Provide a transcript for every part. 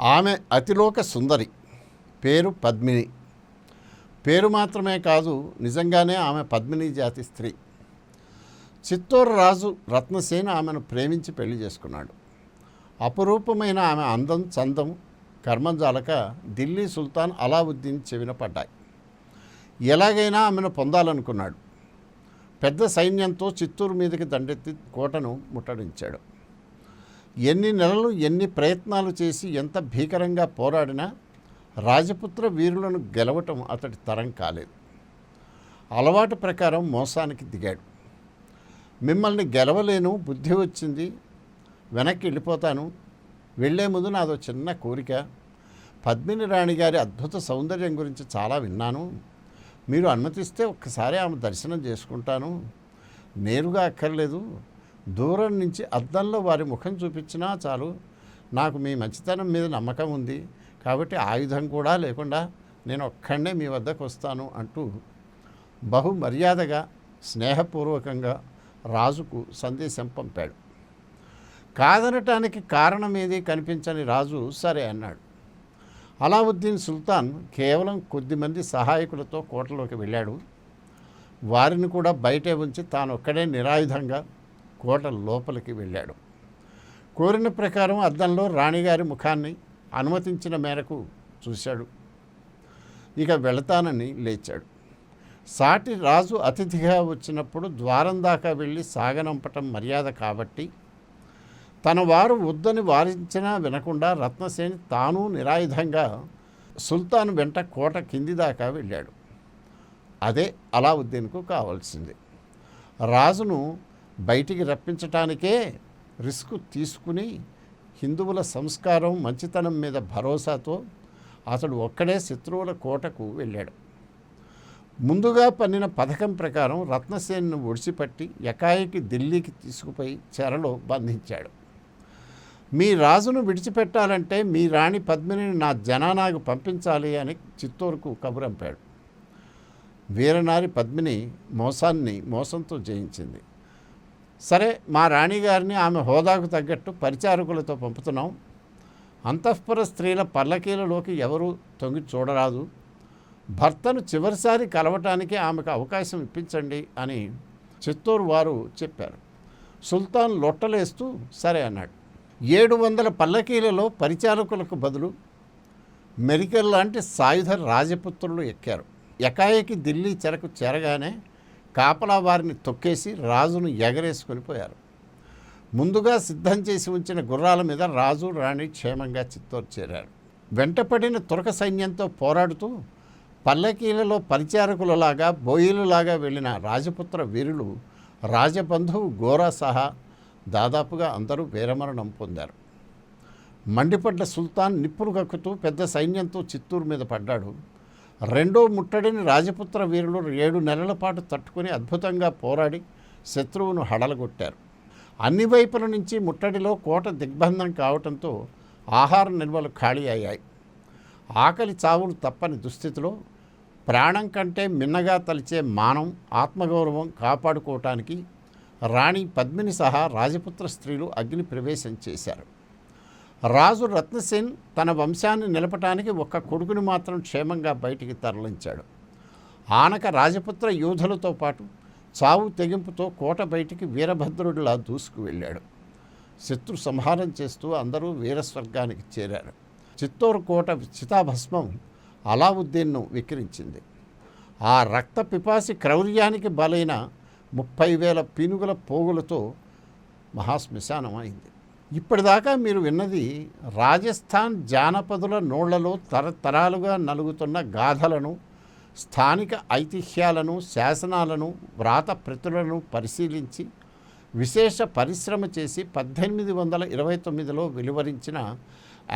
ఆమె అతిలోక సుందరి. పేరు పద్మిని. పేరు మాత్రమే కాదు నిజంగానే ఆమె పద్మిని జాతి స్త్రీ. చిత్తూరు రాజు రత్నసేన ఆమెను ప్రేమించి పెళ్ళి చేసుకున్నాడు. అపురూపమైన ఆమె అందం చందం కర్మంజాలక ఢిల్లీ సుల్తాన్ అలావుద్దీన్ చెవిన పడ్డాయి. ఎలాగైనా ఆమెను పొందాలనుకున్నాడు. పెద్ద సైన్యంతో చిత్తూరు మీదకి దండెత్తి కోటను ముట్టడించాడు. ఎన్ని నెలలు ఎన్ని ప్రయత్నాలు చేసి ఎంత భీకరంగా పోరాడినా రాజపుత్ర వీరులను గెలవటం అతడి తరం కాలేదు. అలవాటు ప్రకారం మోసానికి దిగాడు. మిమ్మల్ని గెలవలేను బుద్ధి వచ్చింది వెనక్కి వెళ్ళిపోతాను వెళ్ళే ముందు నాదో చిన్న కోరిక. పద్మిని రాణి గారి అద్భుత సౌందర్యం గురించి చాలా విన్నాను. మీరు అనుమతిస్తే ఒక్కసారి ఆమె దర్శనం చేసుకుంటాను. నేరుగా అక్కర్లేదు. దూరం నుంచి అద్దంలో వారి ముఖం చూపించినా చాలు. నాకు మీ మంచితనం మీద నమ్మకం ఉంది. కాబట్టి ఆయుధం కూడా లేకుండా నేను ఒక్కడే మీ వద్దకు వస్తాను అంటూ బహు మర్యాదగా స్నేహపూర్వకంగా రాజుకు సందేశం పంపాడు. కాదనటానికి కారణమేది కనిపించని రాజు సరే అన్నాడు. అలావుద్దీన్ సుల్తాన్ కేవలం కొద్దిమంది సహాయకులతో కోటలోకి వెళ్ళాడు. వారిని కూడా బయటే ఉంచి తాను ఒక్కడే నిరాయుధంగా కోట లోపలికి వెళ్ళాడు. కోరిన ప్రకారం అద్దంలో రాణిగారి ముఖాన్ని అనుమతించిన మేరకు చూశాడు. ఇక వెళతానని లేచాడు. సాటి రాజు అతిథిగా వచ్చినప్పుడు ద్వారం దాకా వెళ్ళి సాగనంపటం మర్యాద కాబట్టి తన వారు వద్దని వారించినా వినకుండా రత్నసేని తాను నిరాయుధంగా సుల్తాన్ వెంట కోట కింది దాకా వెళ్ళాడు. అదే అలావుద్దీన్కు కావాల్సింది. రాజును బయటికి రప్పించటానికే రిస్క్ తీసుకుని హిందువుల సంస్కారం మంచితనం మీద భరోసాతో అతడు ఒక్కడే శత్రువుల కోటకు వెళ్ళాడు. ముందుగా పన్నిన పథకం ప్రకారం రత్నసేనను ఒడిసిపట్టి ఎకాయికి ఢిల్లీకి తీసుకుపోయి చెరలో బంధించాడు. మీ రాజును విడిచిపెట్టాలంటే మీ రాణి పద్మినిని నా జనానాకు పంపించాలి అని చిత్తూరుకు కబురంపాడు. వీరనారి పద్మిని మోసాన్ని మోసంతో జయించింది. సరే మా రాణిగారిని ఆమె హోదాకు తగ్గట్టు పరిచారకులతో పంపుతున్నాం. అంతఃపుర స్త్రీల పల్లకీలలోకి ఎవరు తొంగి చూడరాదు. భర్తను చివరిసారి కలవటానికి ఆమెకు అవకాశం ఇప్పించండి అని చిత్తూరు వారు చెప్పారు. సుల్తాన్ లొట్టలేస్తూ సరే అన్నాడు. ఏడు వందల పల్లకీలలో పరిచారకులకు బదులు మెరికల్ లాంటి సాయుధ రాజపుత్రులు ఎక్కారు. ఎకాయకి ఢిల్లీ చెరకు చేరగానే కాపలా వారిని తొక్కేసి రాజును ఎగరేసుకొని పోయారు. ముందుగా సిద్ధం చేసి ఉంచిన గుర్రాల మీద రాజు రాణి క్షేమంగా చిత్తూరు చేరారు. వెంటపడిన తురక సైన్యంతో పోరాడుతూ పల్లకీలలో పరిచారకులలాగా బోయిలులాగా వెళ్ళిన రాజపుత్ర వీరులు రాజబంధువు గోరా సహా దాదాపుగా అందరూ వీరమరణం పొందారు. మండిపడ్డ సుల్తాన్ నిప్పులు కక్కుతూ పెద్ద సైన్యంతో చిత్తూరు మీద పడ్డాడు. రెండో ముట్టడిని రాజపుత్ర వీరులు ఏడు నెలల పాటు తట్టుకుని అద్భుతంగా పోరాడి శత్రువును హడలగొట్టారు. అన్ని వైపుల నుంచి ముట్టడిలో కోట దిగ్బంధం కావటంతో ఆహార నిల్వలు ఖాళీ అయ్యాయి. ఆకలి చావులు తప్పని దుస్థితిలో ప్రాణం కంటే మిన్నగా తలిచే మానం ఆత్మగౌరవం కాపాడుకోవటానికి రాణి పద్మిని సహా రాజపుత్ర స్త్రీలు అగ్ని ప్రవేశం చేశారు. రాజు రత్నసేన్ తన వంశాన్ని నిలపటానికి ఒక్క కొడుకుని మాత్రం క్షేమంగా బయటికి తరలించాడు. ఆనక రాజపుత్ర యోధులతో పాటు చావు తెగింపుతో కోట బయటికి వీరభద్రుడిలా దూసుకు వెళ్ళాడు. శత్రు సంహారం చేస్తూ అందరూ వీరస్వర్గానికి చేరారు. చిత్తూరు కోట చితాభస్మం అలావుద్దీన్ను విక్రించింది ఆ రక్త పిపాసి క్రౌర్యానికి బలైన ముప్పై వేల పీనుగుల పోగులతో మహాశ్మశానం అయింది ఇప్పటిదాకా మీరు విన్నది రాజస్థాన్ జానపదుల నోళ్ళలో తరతరాలుగా నలుగుతున్న గాథలను స్థానిక ఐతిహ్యాలను శాసనాలను వ్రాత ప్రతులను పరిశీలించి విశేష పరిశ్రమ చేసి పద్దెనిమిది వందల ఇరవై తొమ్మిదిలో వెలువరించిన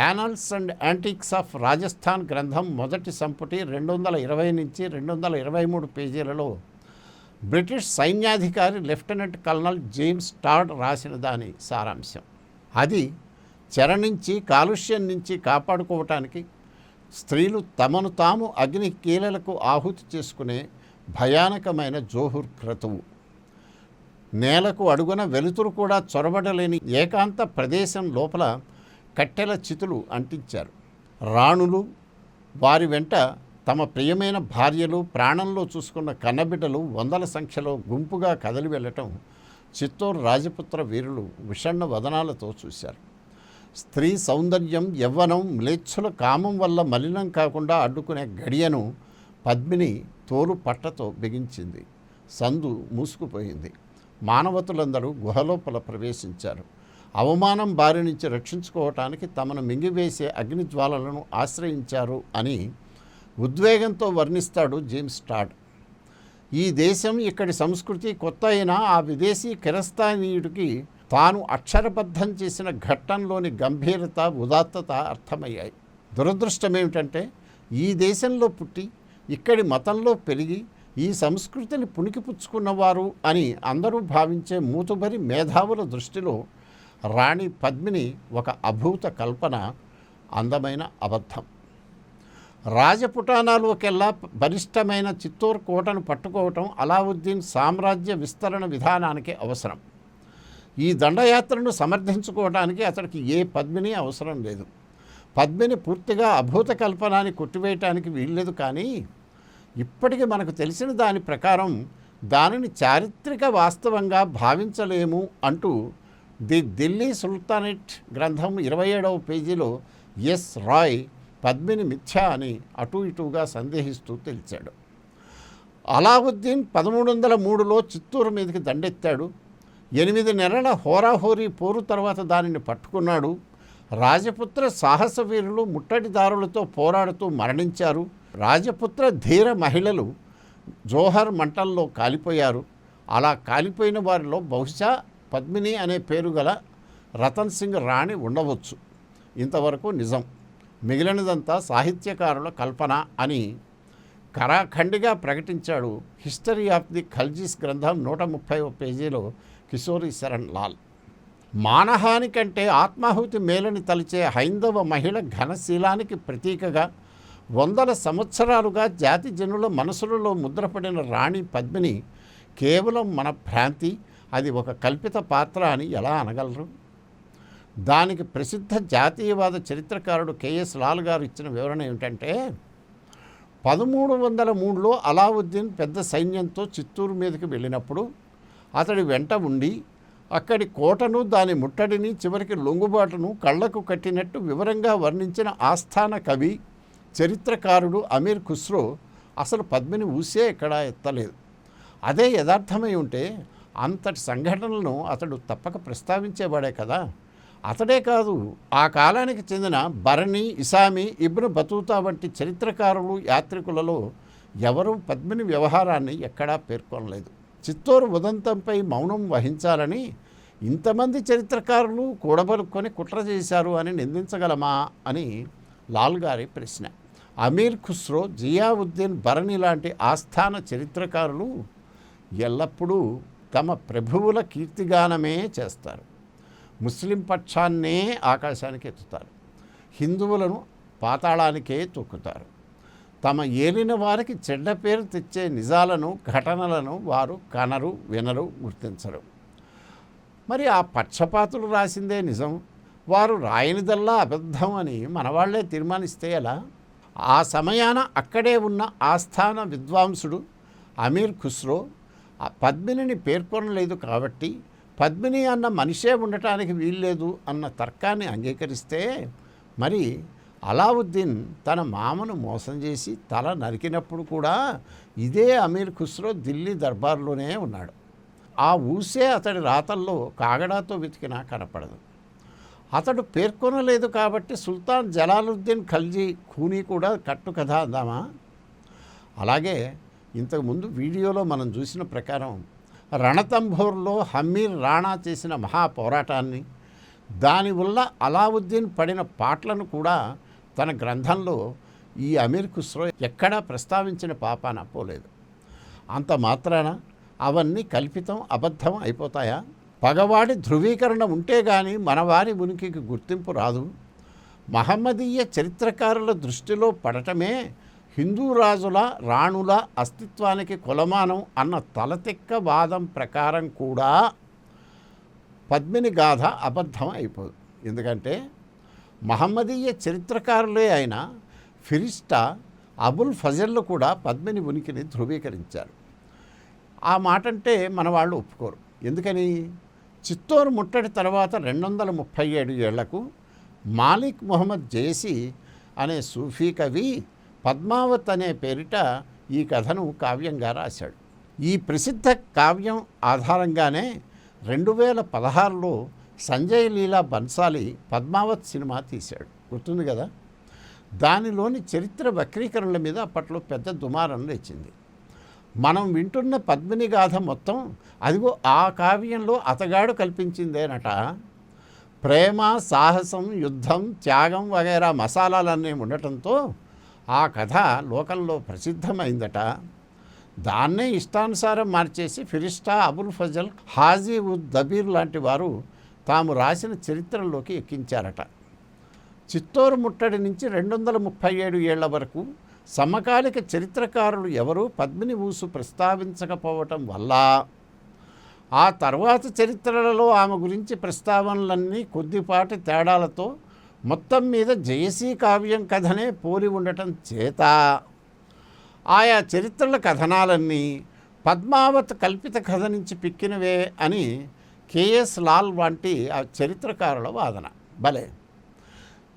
annals and antiquities of Rajasthan గ్రంథం మొదటి సంపుటి రెండు వందల ఇరవై నుంచి రెండు వందల ఇరవై మూడు పేజీలలో బ్రిటిష్ సైన్యాధికారి లెఫ్టినెంట్ కల్నల్ జేమ్స్ టాడ్ రాసిన దాని సారాంశం. అది చెర నుంచి కాలుష్యం నుంచి కాపాడుకోవటానికి స్త్రీలు తమను తాము అగ్ని కీలలకు ఆహుతి చేసుకునే భయానకమైన జోహుర్ క్రతువు. నేలకు అడుగున వెలుతురు కూడా చొరబడలేని ఏకాంత ప్రదేశం లోపల కట్టెల చితులు అంటించారు. రాణులు వారి వెంట తమ ప్రియమైన భార్యలు ప్రాణంలో చూసుకున్న కన్నబిడ్డలు వందల సంఖ్యలో గుంపుగా కదలి వెళ్ళటం చిత్తూరు రాజపుత్ర వీరులు విషణ్ణ వదనాలతో చూశారు. స్త్రీ సౌందర్యం యవ్వనం మ్లేచ్ఛుల కామం వల్ల మలినం కాకుండా అడ్డుకునే గడియను పద్మిని తోలు పట్టతో బిగించింది. సందు మూసుకుపోయింది. మానవతులందరూ గుహలోపల ప్రవేశించారు. అవమానం బారి నుంచి రక్షించుకోవటానికి తమను మింగివేసే అగ్నిజ్వాలలను ఆశ్రయించారు అని ఉద్వేగంతో వర్ణిస్తాడు జేమ్స్ టాడ్. ఈ దేశం ఇక్కడి సంస్కృతి కొత్త అయినా ఆ విదేశీ కిరస్థానీయుడికి తాను అక్షరబద్ధం చేసిన ఘట్టంలోని గంభీరత ఉదాత్తత అర్థమయ్యాయి. దురదృష్టం ఏమిటంటే ఈ దేశంలో పుట్టి ఇక్కడి మతంలో పెరిగి ఈ సంస్కృతిని పుణికిపుచ్చుకున్నవారు అని అందరూ భావించే మూతుబరి మేధావుల దృష్టిలో రాణి పద్మిని ఒక అభూత కల్పన అందమైన అబద్ధం. రాజపుటానాలోకెల్లా బలిష్టమైన చిత్తూరు కోటను పట్టుకోవటం అలావుద్దీన్ సామ్రాజ్య విస్తరణ విధానానికి అవసరం. ఈ దండయాత్రను సమర్థించుకోవడానికి అతడికి ఏ పద్మిని అవసరం లేదు. పద్మిని పూర్తిగా అభూత కల్పనాన్ని కొట్టివేయటానికి వీల్లేదు కానీ ఇప్పటికి మనకు తెలిసిన దాని ప్రకారం దానిని చారిత్రక వాస్తవంగా భావించలేము అంటూ ది ఢిల్లీ సుల్తానేట్ గ్రంథం ఇరవై ఏడవ పేజీలో ఎస్ రాయ్ పద్మిని మిథ్యా అని అటు ఇటుగా సందేహిస్తూ తెలిచాడు. అలావుద్దీన్ పదమూడు వందల మూడులో చిత్తూరు మీదకి దండెత్తాడు. ఎనిమిది నెలల హోరాహోరీ పోరు తర్వాత దానిని పట్టుకున్నాడు. రాజపుత్ర సాహస వీరులు ముట్టడిదారులతో పోరాడుతూ మరణించారు. రాజపుత్ర ధీర మహిళలు జోహర్ మంటల్లో కాలిపోయారు. అలా కాలిపోయిన వారిలో బహుశా పద్మిని అనే పేరు గల రతన్ సింగ్ రాణి ఉండవచ్చు. ఇంతవరకు నిజం. మిగిలినదంతా సాహిత్యకారుల కల్పన అని కరాఖండిగా ప్రకటించాడు హిస్టరీ ఆఫ్ ది ఖల్జీస్ గ్రంథం నూట ముప్పై పేజీలో కిషోరి శరణ్ లాల్. మానహాని కంటే ఆత్మాహుతి మేలని తలిచే హైందవ మహిళ ఘనశీలానికి ప్రతీకగా వందల సంవత్సరాలుగా జాతి జనుల మనసులలో ముద్రపడిన రాణి పద్మిని కేవలం మన భ్రాంతి అది ఒక కల్పిత పాత్ర అని ఎలా అనగలరు? దానికి ప్రసిద్ధ జాతీయవాద చరిత్రకారుడు కెఎస్ లాల్ గారు ఇచ్చిన వివరణ ఏమిటంటే పదమూడు వందల మూడులో అలావుద్దీన్ పెద్ద సైన్యంతో చిత్తూరు మీదకి వెళ్ళినప్పుడు అతడి వెంట ఉండి అక్కడి కోటను దాని ముట్టడిని చివరికి లొంగుబాటును కళ్ళకు కట్టినట్టు వివరంగా వర్ణించిన ఆస్థాన కవి చరిత్రకారుడు అమీర్ ఖుస్రో అసలు పద్మిని ఊసే ఎక్కడా ఎత్తలేదు. అదే యథార్థమై ఉంటే అంతటి సంఘటనలను అతడు తప్పక ప్రస్తావించేవాడే కదా. అతడే కాదు ఆ కాలానికి చెందిన భరణి ఇసామి ఇబ్ను బతూతా వంటి చరిత్రకారులు యాత్రికులలో ఎవరూ పద్మిని వ్యవహారాన్ని ఎక్కడా పేర్కొనలేదు. చిత్తూరు ఉదంతంపై మౌనం వహించాలని ఇంతమంది చరిత్రకారులు కూడబలుక్కొని కుట్ర చేశారు అని నిందించగలమా అని లాల్ గారి ప్రశ్న. అమీర్ ఖుస్రో జియావుద్దీన్ భరణి లాంటి ఆస్థాన చరిత్రకారులు ఎల్లప్పుడూ తమ ప్రభువుల కీర్తిగానమే చేస్తారు. ముస్లిం పక్షాన్నే ఆకాశానికి ఎత్తుతారు. హిందువులను పాతాళానికే తొక్కుతారు. తమ ఏలిన వారికి చెడ్డ పేరు తెచ్చే నిజాలను ఘటనలను వారు కనరు వినరు గుర్తించరు. మరి ఆ పక్షపాతులు రాసిందే నిజం? వారు రాయనిదల్లా అబద్ధం అని మనవాళ్ళే తీర్మానిస్తే ఎలా? ఆ సమయాన అక్కడే ఉన్న ఆస్థాన విద్వాంసుడు అమీర్ ఖుస్రో ఆ పద్మినిని పేర్కొనలేదు కాబట్టి పద్మిని అన్న మనిషే ఉండటానికి వీల్లేదు అన్న తర్కాన్ని అంగీకరిస్తే మరి అలావుద్దీన్ తన మామను మోసం చేసి తల నరికినప్పుడు కూడా ఇదే అమీర్ ఖుస్రో ఢిల్లీ దర్బార్లోనే ఉన్నాడు. ఆ ఊసే అతడి రాతల్లో కాగడాతో వెతికినా కనపడదు. అతడు పేర్కొనలేదు కాబట్టి సుల్తాన్ జలాలుద్దీన్ ఖల్జీ ఖూనీ కూడా కట్టు కథ అందామా? అలాగే ఇంతకుముందు వీడియోలో మనం చూసిన ప్రకారం రణతంబోర్లో హమ్మీర్ రాణా చేసిన మహా పోరాటాన్ని దానివల్ల అలావుద్దీన్ పడిన పాటలను కూడా తన గ్రంథంలో ఈ అమీర్ ఖుస్రో ఎక్కడా ప్రస్తావించిన పాపాన పోలేదు అంత మాత్రాన అవన్నీ కల్పితం అబద్ధం అయిపోతాయా? పగవాడి ధృవీకరణ ఉంటే కానీ మనవారి ఉనికికి గుర్తింపు రాదు. మహమ్మదీయ చరిత్రకారుల దృష్టిలో పడటమే హిందూ రాజుల రాణుల అస్తిత్వానికి కొలమానం అన్న తలతిక్క వాదం ప్రకారం కూడా పద్మిని గాథ అబద్ధం అయిపోదు ఎందుకంటే మహమ్మదీయ చరిత్రకారులే అయిన ఫిరిస్టా అబుల్ ఫజల్లు కూడా పద్మిని ఉనికిని ధృవీకరించారు. ఆ మాట అంటే మన వాళ్ళు ఒప్పుకోరు. ఎందుకని? చిత్తూరు ముట్టడి తర్వాత రెండు వందల ముప్పై ఏడు ఏళ్ళకు మాలిక్ మొహమ్మద్ జేసి అనే సూఫీ కవి పద్మావత్ అనే పేరిట ఈ కథను కావ్యంగా రాశాడు. ఈ ప్రసిద్ధ కావ్యం ఆధారంగానే రెండు వేల పదహారులో సంజయ్ లీలా బన్సాలి పద్మావత్ సినిమా తీశాడు. గుర్తుంది కదా? దానిలోని చరిత్ర వక్రీకరణల మీద అప్పట్లో పెద్ద దుమారం లేచింది. మనం వింటున్న పద్మిని గాథ మొత్తం అదిగో ఆ కావ్యంలో అతగాడు కల్పించిందేనట. ప్రేమ సాహసం యుద్ధం త్యాగం వగైరా మసాలాలన్నీ ఉండటంతో ఆ కథ లోకంలో ప్రసిద్ధమైందట. దాన్నే ఇష్టానుసారం మార్చేసి ఫిరిస్టా అబుల్ ఫజల్ హాజీ ఉద్ దబీర్ లాంటి వారు తాము రాసిన చరిత్రలోకి ఎక్కించారట. చిత్తూరు ముట్టడి నుంచి రెండు వందల ముప్పై ఏడు ఏళ్ళ వరకు సమకాలిక చరిత్రకారులు ఎవరూ పద్మిని ఊసు ప్రస్తావించకపోవటం వల్ల ఆ తర్వాత చరిత్రలలో ఆమె గురించి ప్రస్తావనలన్నీ కొద్దిపాటి తేడాలతో మొత్తం మీద జయసీ కావ్యం కథనే పోలి ఉండటం చేత. ఆయా చరిత్రల కథనాలన్నీ పద్మావత్ కల్పిత కథ నుంచి పిక్కినవే అని కేఎస్ లాల్ వంటి ఆ చరిత్రకారుల వాదన. భలే!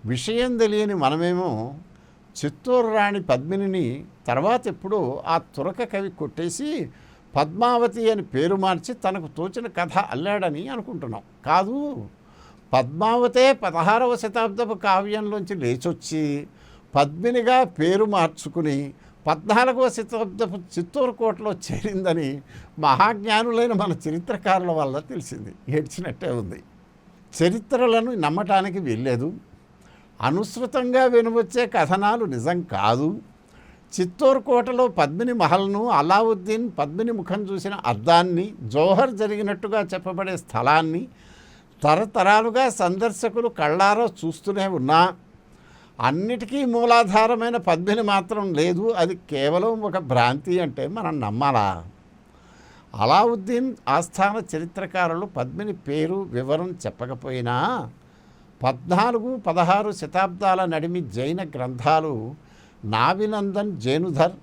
విషయం తెలియని మనమేమో చిత్తూరు రాణి పద్మినిని తర్వాత ఎప్పుడూ ఆ తురక కవి కొట్టేసి పద్మావతి అని పేరు మార్చి తనకు తోచిన కథ అల్లాడని అనుకుంటున్నాం. కాదు పద్మావతే పదహారవ శతాబ్దపు కావ్యంలోంచి లేచొచ్చి పద్మినిగా పేరు మార్చుకుని పద్నాలుగవ శతాబ్దపు చిత్తూరు కోటలో చేరిందని మహాజ్ఞానులైన మన చరిత్రకారుల వల్ల తెలిసింది ఏడ్చినట్టే ఉంది. చరిత్రలను నమ్మటానికి వీల్లేదు. అనుసృతంగా వెనువచ్చే కథనాలు నిజం కాదు. చిత్తూరు కోటలో పద్మిని మహల్ను అలావుద్దీన్ పద్మిని ముఖం చూసిన అద్దాన్ని జోహర్ జరిగినట్టుగా చెప్పబడే స్థలాన్ని తరతరాలుగా సందర్శకులు కళ్ళారా చూస్తూనే ఉన్నా అన్నిటికీ మూలాధారమైన పద్మిని మాత్రం లేదు. అది కేవలం ఒక భ్రాంతి అంటే మనం నమ్మాలా? అలావుద్దీన్ ఆస్థాన చరిత్రకారులు పద్మిని పేరు వివరం చెప్పకపోయినా పద్నాలుగు పదహారు శతాబ్దాల నడిమి జైన గ్రంథాలు నావినందన్ జైనుధర్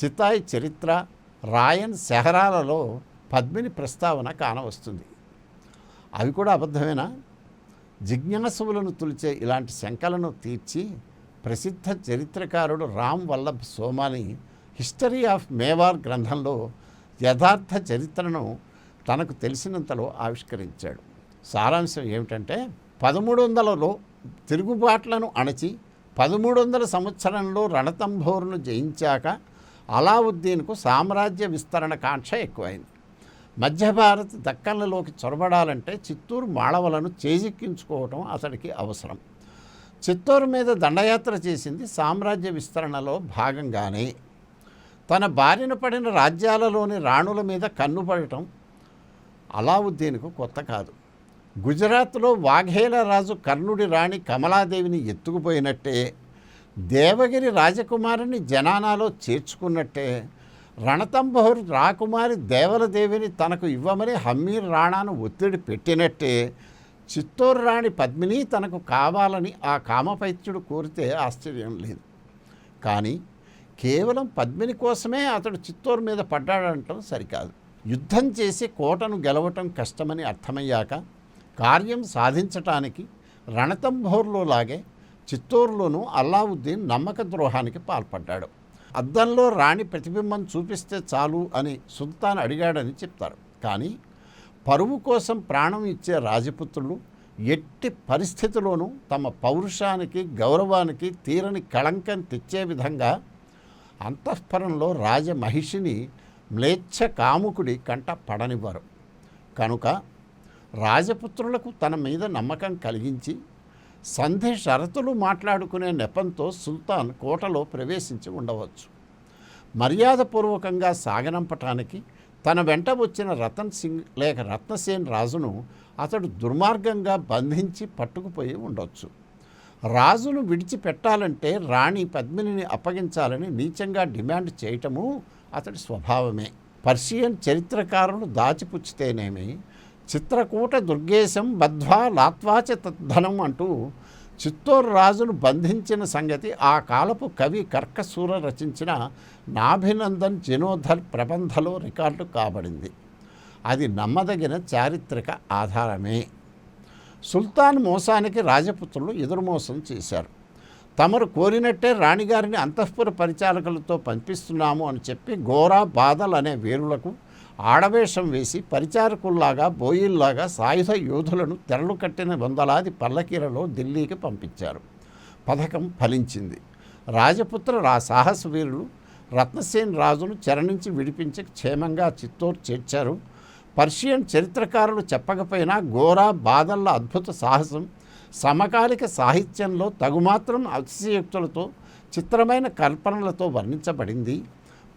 చితాయ్ చరిత్ర రాయన్ సెహరాలలో పద్మిని ప్రస్తావన కానవస్తుంది. అవి కూడా అబద్ధమేనా? జిజ్ఞాసువులను తులిచే ఇలాంటి శంకలను తీర్చి ప్రసిద్ధ చరిత్రకారుడు రామ్ వల్లభ్ సోమాని హిస్టరీ ఆఫ్ మేవార్ గ్రంథంలో యథార్థ చరిత్రను తనకు తెలిసినంతలో ఆవిష్కరించాడు. సారాంశం ఏమిటంటే పదమూడు వందలలో తిరుగుబాట్లను అణచి పదమూడు వందల సంవత్సరంలో రణతంభోరును జయించాక అలావుద్దీన్కు సామ్రాజ్య విస్తరణ కాంక్ష ఎక్కువైంది. మధ్య భారత్ దక్కన్లలోకి చొరబడాలంటే చిత్తూరు మాళవలను చేజిక్కించుకోవటం అతడికి అవసరం. చిత్తూరు మీద దండయాత్ర చేసింది సామ్రాజ్య విస్తరణలో భాగంగానే. తన బారిన పడిన రాజ్యాలలోని రాణుల మీద కన్నుపడటం అలావుద్దీన్కు కొత్త కాదు. గుజరాత్లో వాఘేల రాజు కర్ణుడి రాణి కమలాదేవిని ఎత్తుకుపోయినట్టే దేవగిరి రాజకుమారిని జనానాలో చేర్చుకున్నట్టే రణతంబోర్ రాకుమారి దేవలదేవిని తనకు ఇవ్వమని హమ్మీర్ రాణాను ఒత్తిడి పెట్టినట్టే చిత్తూరు రాణి పద్మిని తనకు కావాలని ఆ కామపైత్యుడు కోరితే ఆశ్చర్యం లేదు. కానీ కేవలం పద్మిని కోసమే అతడు చిత్తూరు మీద పడ్డాడంటం సరికాదు. యుద్ధం చేసి కోటను గెలవటం కష్టమని అర్థమయ్యాక కార్యం సాధించటానికి రణతంబోర్లో లాగే చిత్తూరులోనూ అల్లావుద్దీన్ నమ్మక ద్రోహానికి పాల్పడ్డాడు. అద్దంలో రాణి ప్రతిబింబం చూపిస్తే చాలు అని సుల్తాన్ అడిగాడని చెప్తారు. కానీ పరువు కోసం ప్రాణం ఇచ్చే రాజపుత్రులు ఎట్టి పరిస్థితిలోనూ తమ పౌరుషానికి గౌరవానికి తీరని కళంకం తెచ్చే విధంగా అంతఃపురంలో రాజమహిషిని మ్లేచ్ఛ కాముకుడి కంట పడనివ్వరు. కనుక రాజపుత్రులకు తన మీద నమ్మకం కలిగించి సంధి షరతులు మాట్లాడుకునే నెపంతో సుల్తాన్ కోటలో ప్రవేశించి ఉండవచ్చు. మర్యాదపూర్వకంగా సాగనంపటానికి తన వెంట వచ్చిన రతన్ సింగ్ లేక రత్నసేన్ రాజును అతడు దుర్మార్గంగా బంధించి పట్టుకుపోయి ఉండొచ్చు. రాజును విడిచిపెట్టాలంటే రాణి పద్మినిని అప్పగించాలని నీచంగా డిమాండ్ చేయటము అతడి స్వభావమే. పర్షియన్ చరిత్రకారులు దాచిపుచ్చితేనేమి చిత్రకూట దుర్గేశం బద్ధ్వా లాత్వాచ తద్ధనం అంటూ చిత్తూరు రాజును బంధించిన సంగతి ఆ కాలపు కవి కర్కసూర రచించిన నాభినందన్ జనోధర్ ప్రబంధలో రికార్డు కాబడింది. అది నమ్మదగిన చారిత్రక ఆధారమే. సుల్తాన్ మోసానికి రాజపుత్రులు ఎదురుమోసం చేశారు. తమరు కోరినట్టే రాణిగారిని అంతఃపుర పరిచారకులతో పంపిస్తున్నాము అని చెప్పి గోరా బాదల్ అనే వీరులకు ఆడవేషం వేసి పరిచారకుల్లాగా బోయిల్లాగా సాయుధ యోధులను తెరలు కట్టిన వందలాది పల్లకీలలో ఢిల్లీకి పంపించారు. పథకం ఫలించింది. రాజపుత్ర రా సాహస వీరులు రత్నసేన్ రాజును చెరణించి విడిపించి క్షేమంగా చిత్తూరు చేర్చారు. పర్షియన్ చరిత్రకారులు చెప్పకపోయినా గోరా బాదల్ల అద్భుత సాహసం సమకాలిక సాహిత్యంలో తగుమాత్రం అతిశయోక్తులతో చిత్రమైన కల్పనలతో వర్ణించబడింది.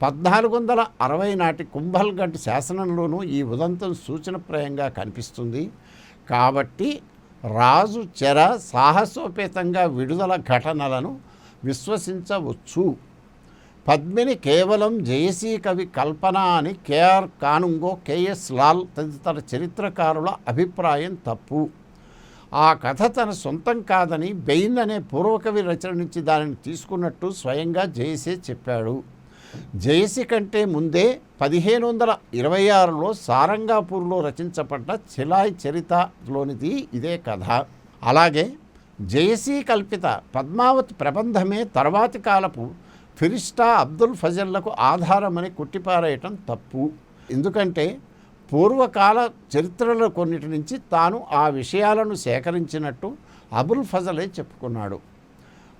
పద్నాలుగు వందల అరవై నాటి కుంభల్గఢ్ శాసనంలోనూ ఈ ఉదంతం సూచనప్రాయంగా కనిపిస్తుంది. కాబట్టి రాజు చెర సాహసోపేతంగా విడుదల ఘటనలను విశ్వసించవచ్చు. పద్మిని కేవలం జయసీ కవి కల్పన అని కేఆర్ కానుంగో కేఎస్ లాల్ తదితర చరిత్రకారుల అభిప్రాయం తప్పు. ఆ కథ తన సొంతం కాదని బెయిన్ అనే పూర్వకవి రచన నుంచి దానిని తీసుకున్నట్టు స్వయంగా జయసే చెప్పాడు. జయసి కంటే ముందే పదిహేను వందల ఇరవై ఆరులో సారంగాపూర్లో రచించబడ్డ చిలాయ్ చరితలోనిది ఇదే కథ. అలాగే జయసీ కల్పిత పద్మావతి ప్రబంధమే తర్వాతి కాలపు ఫిరిస్టా అబ్దుల్ ఫజల్లకు ఆధారమని కొట్టిపారేయటం తప్పు. ఎందుకంటే పూర్వకాల చరిత్రల కొన్నిటి నుంచి తాను ఆ విషయాలను సేకరించినట్టు అబుల్ ఫజలే చెప్పుకున్నాడు.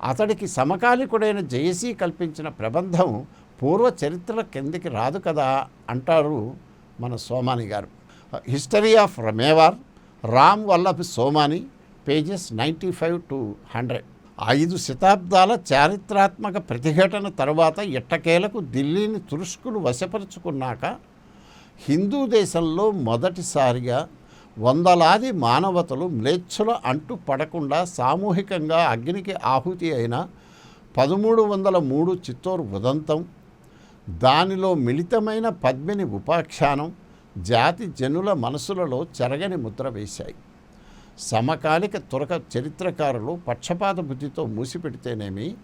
అతడికి సమకాలికుడైన జయసీ కల్పించిన ప్రబంధం పూర్వ చరిత్రల కిందికి రాదు కదా అంటారు మన సోమాని గారు. History of Mewar Ram Vallabh Somani pages ninety five to hundred. ఐదు శతాబ్దాల చారిత్రాత్మక ప్రతిఘటన తరువాత ఎట్టకేలకు ఢిల్లీని తురుష్కులు వశపరుచుకున్నాక హిందూ దేశంలో మొదటిసారిగా వందలాది మానవతలు మ్లేచ్ఛుల అంటు పడకుండా సామూహికంగా అగ్నికి ఆహుతి అయిన పదమూడు వందల మూడు చిత్తూరు ఉదంతం దానిలో మిళితమైన పద్మిని ఉపాఖ్యానం జాతి జనుల మనసులలో చెరగని ముద్ర వేశాయి. సమకాలిక తురక చరిత్రకారులు పక్షపాత బుద్ధితో మూసిపెడితేనేమి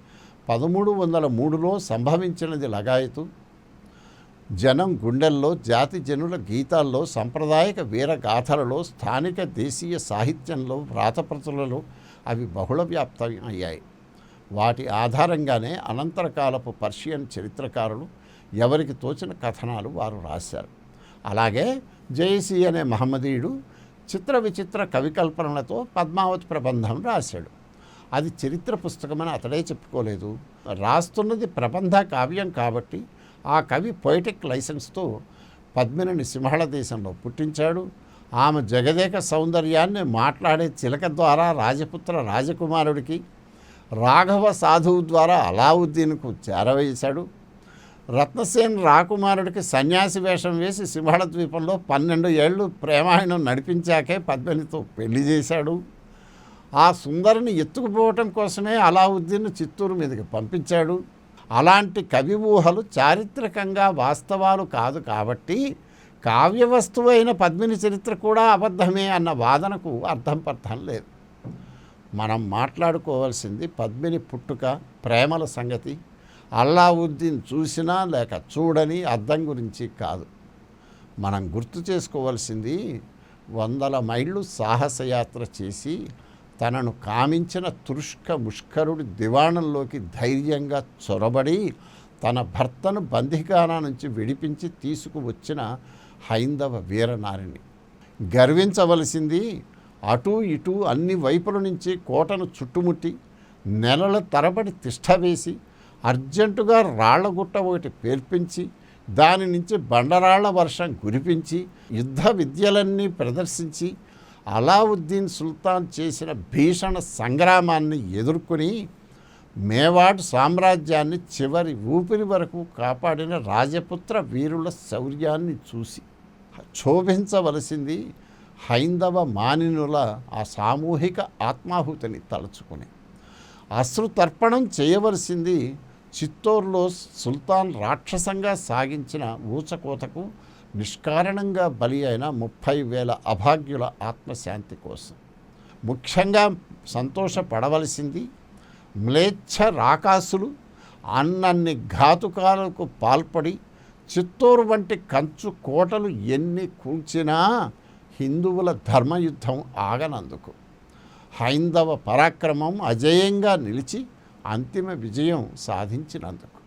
పదమూడు వందల మూడులో సంభవించినది లగాయతు. జనం గుండెల్లో జాతి జనుల గీతాల్లో సాంప్రదాయక వీరగాథలలో స్థానిక దేశీయ సాహిత్యంలో వ్రాతప్రతులలో అవి బహుళ వ్యాప్తం అయ్యాయి. వాటి ఆధారంగానే అనంతరకాలపు పర్షియన్ చరిత్రకారులు ఎవరికి తోచిన కథనాలు వారు రాశారు. అలాగే జేసీ అనే మహమ్మదీయుడు చిత్ర విచిత్ర కవికల్పనలతో పద్మావతి ప్రబంధం రాశాడు. అది చరిత్ర పుస్తకమని అతడే చెప్పుకోలేదు. రాస్తున్నది ప్రబంధ కావ్యం కాబట్టి ఆ కవి పొయిటిక్ లైసెన్స్తో పద్మినిని సింహళ దేశంలో పుట్టించాడు. ఆమె జగదేక సౌందర్యాన్ని మాట్లాడే చిలక ద్వారా రాజపుత్ర రాజకుమారుడికి రాఘవ సాధువు ద్వారా అలావుద్దీన్కు చేరవేశాడు. రత్నసేన్ రాకుమారుడికి సన్యాసి వేషం వేసి సింహళ ద్వీపంలో పన్నెండు ఏళ్ళు ప్రేమాయణం నడిపించాకే పద్మినితో పెళ్ళి చేశాడు. ఆ సుందరిని ఎత్తుకుపోవటం కోసమే అలావుద్దీన్ చిత్తూరు మీదకి పంపించాడు. అలాంటి కవి ఊహలు చారిత్రకంగా వాస్తవాలు కాదు కాబట్టి కావ్య వస్తువైన పద్మిని చరిత్ర కూడా అబద్ధమే అన్న వాదనకు అర్థం పర్థం లేదు. మనం మాట్లాడుకోవాల్సింది పద్మిని పుట్టుక ప్రేమల సంగతి అల్లావుద్దీన్ చూసినా లేక చూడని అర్థం గురించి కాదు. మనం గుర్తు చేసుకోవాల్సింది వందల మైళ్ళు సాహసయాత్ర చేసి తనను కామించిన తురుష్క ముష్కరుడి దివాణంలోకి ధైర్యంగా చొరబడి తన భర్తను బందిగానా నుంచి విడిపించి తీసుకువచ్చిన హైందవ వీరనారిని గర్వించవలసింది అటు ఇటు అన్ని వైపుల నుంచి కోటను చుట్టుముట్టి నెలల తరబడి తిష్టవేసి అర్జెంటుగా రాళ్ళగుట్ట ఒకటి పేర్పించి దాని నుంచి బండరాళ్ళ వర్షం కురిపించి యుద్ధ విద్యలన్నీ ప్రదర్శించి అలావుద్దీన్ సుల్తాన్ చేసిన భీషణ సంగ్రామాన్ని ఎదుర్కొని మేవాడ్ సామ్రాజ్యాన్ని చివరి ఊపిరి వరకు కాపాడిన రాజపుత్ర వీరుల శౌర్యాన్ని చూసి క్షోభించవలసింది హైందవ మానినుల ఆ సామూహిక ఆత్మాహుతిని తలుచుకుని. అశ్రుతర్పణం చేయవలసింది చిత్తూరులో సుల్తాన్ రాక్షసంగా సాగించిన ఊచకోతకు నిష్కారణంగా బలి అయిన ముప్పై వేల అభాగ్యుల ఆత్మశాంతి కోసం. ముఖ్యంగా సంతోషపడవలసింది మ్లేచ్ఛ రాకాసులు అన్నన్ని ఘాతుకాలకు పాల్పడి చిత్తూరు వంటి కంచు కోటలు ఎన్ని కూల్చినా హిందువుల ధర్మయుద్ధం ఆగనందుకు. హైందవ పరాక్రమం అజేయంగా నిలిచి అంతిమ విజయం సాధించినందుకు.